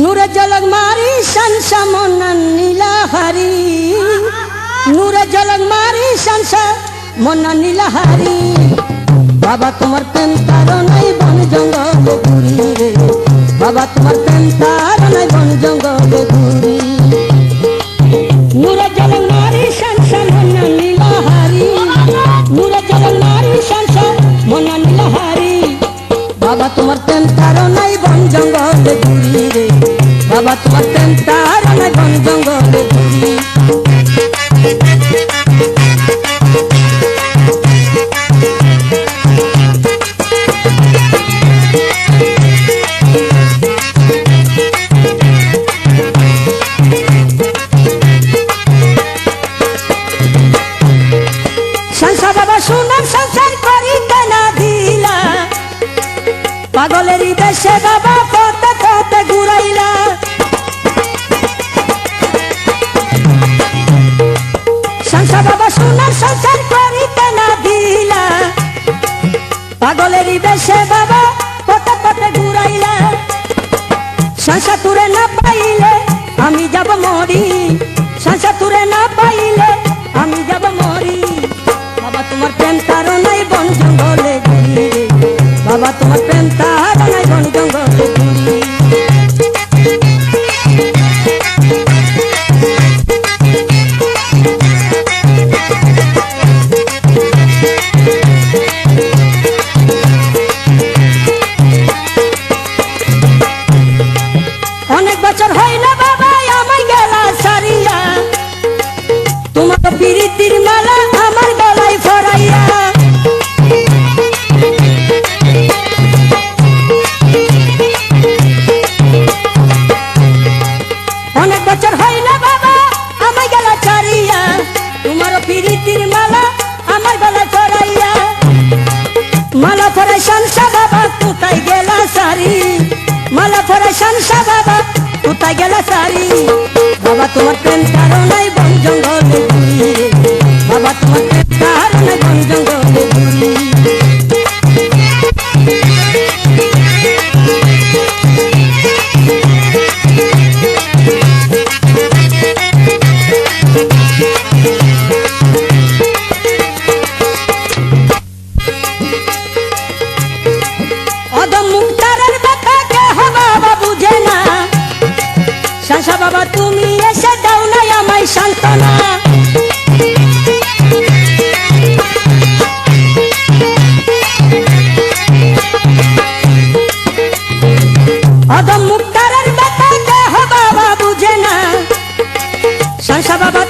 নূরে জলক মারি সংসা মনন নীলাহারি নূরে জলক মারি সংসা মনন নীলাহারি বাবা, তোমার প্রেম তারনাই বন জঙ্গলে ঘুরি বাবা, তোমার প্রেম তারনাই বন জঙ্গলে ঘুরি। তোমার প্রেম তারনাই বন জঙ্গলে ঘুরি রে প্রেম তারনাই বন জঙ্গলে ঘুরি সংসার পাগলেরই দেশে বাবা পথে সংসার তুরে না পাইলে আমি যাব মরি। সংসার তুরে না পাইলে আমি যাব বছর হইল বাবা আমায় গেলা সারিয়া তোমার পিরিতির মালা আমার গলায় ফরাইয়া। অনেক বছর হইল বাবা আমায় গেলা সারিয়া তোমার পিরিতির মালা আমার গলায় ফরাইয়া। মালা পরে সংসা বাবা, কোথায় গেলা সারি মালা পরে সংসা বাবা কোথায় গেলে সারি বাবা তোমার প্রেম কারণাই বন জঙ্গলে ঘুরি। তুমি এসে দাও নাই আমায় সান্ত্বনা। অদম মুক্তারের ব্যথা কেহ বাবা বুঝে না। বাবা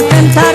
বাবা তোমার কান্তার নাই বন